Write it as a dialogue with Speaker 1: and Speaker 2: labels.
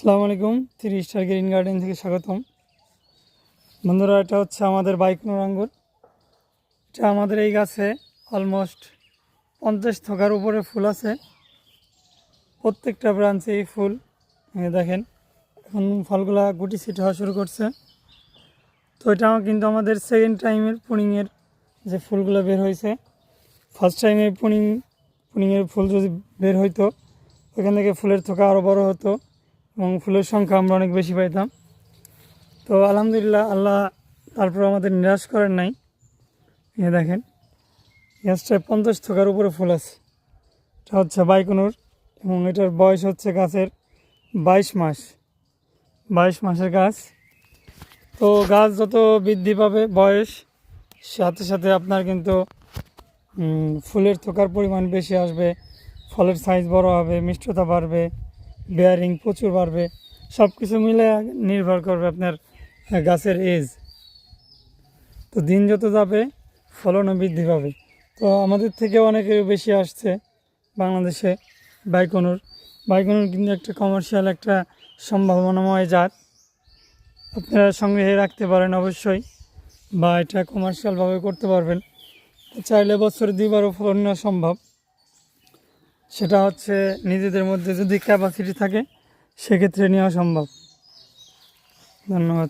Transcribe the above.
Speaker 1: আসসালামু আলাইকুম three star green garden থেকে স্বাগতম। বন্ধুরা, এটা হচ্ছে আমাদের বাইকনোর আঙ্গুর। এটা আমাদের এই গাছে অলমোস্ট পঞ্চাশ থকার উপরে ফুল আছে। প্রত্যেকটা ব্রাঞ্চে এই ফুল দেখেন, এখন ফলগুলা গুটি সিট হওয়া শুরু করছে। তো এটা কিন্তু আমাদের সেকেন্ড টাইমের পুনিংয়ের যে ফুলগুলো বের হয়েছে। ফার্স্ট টাইমে পুনিং পুনিংয়ের ফুল যদি বের হইতো, ওখান থেকে ফুলের থোকা আরও বড় হতো। এবং ফুলের সংখ্যা আমরা অনেক বেশি পাইতাম। তো আলহামদুলিল্লাহ আল্লাহ তারপর আমাদের নিরাশ করেন নাই। এ দেখেন গাছটায় পঞ্চাশ থোকার উপরে ফুল আছে। এটা হচ্ছে বাইকুনুর এবং এটার বয়স হচ্ছে গাছের বাইশ মাস। বাইশ মাসের গাছ। তো গাছ যত বৃদ্ধি পাবে বয়স, সাথে সাথে আপনার কিন্তু ফুলের থোকার পরিমাণ বেশি আসবে, ফলের সাইজ বড় হবে, মিষ্টতা বাড়বে। বেয়ারিং প্রচুর বাড়বে। সব কিছু মিলে নির্ভর করবে আপনার গাছের এজ তো দিন যত যাবে, ফলনও বৃদ্ধি পাবে। তো আমাদের থেকে অনেকে বেশি আসছে বাংলাদেশে বাইকনুর। বাইকনুর কিন্তু একটা কমার্শিয়াল একটা সম্ভাবনাময় জাত। আপনারা সংগ্রহে রাখতে পারেন অবশ্যই বা এটা কমার্শিয়ালভাবে করতে পারবেন। চাইলে বছরে দুইবারও ফলন নেওয়া সম্ভব। সেটা হচ্ছে নিজেদের মধ্যে যদি ক্যাপাসিটি থাকে সেক্ষেত্রে নেওয়া সম্ভব। ধন্যবাদ।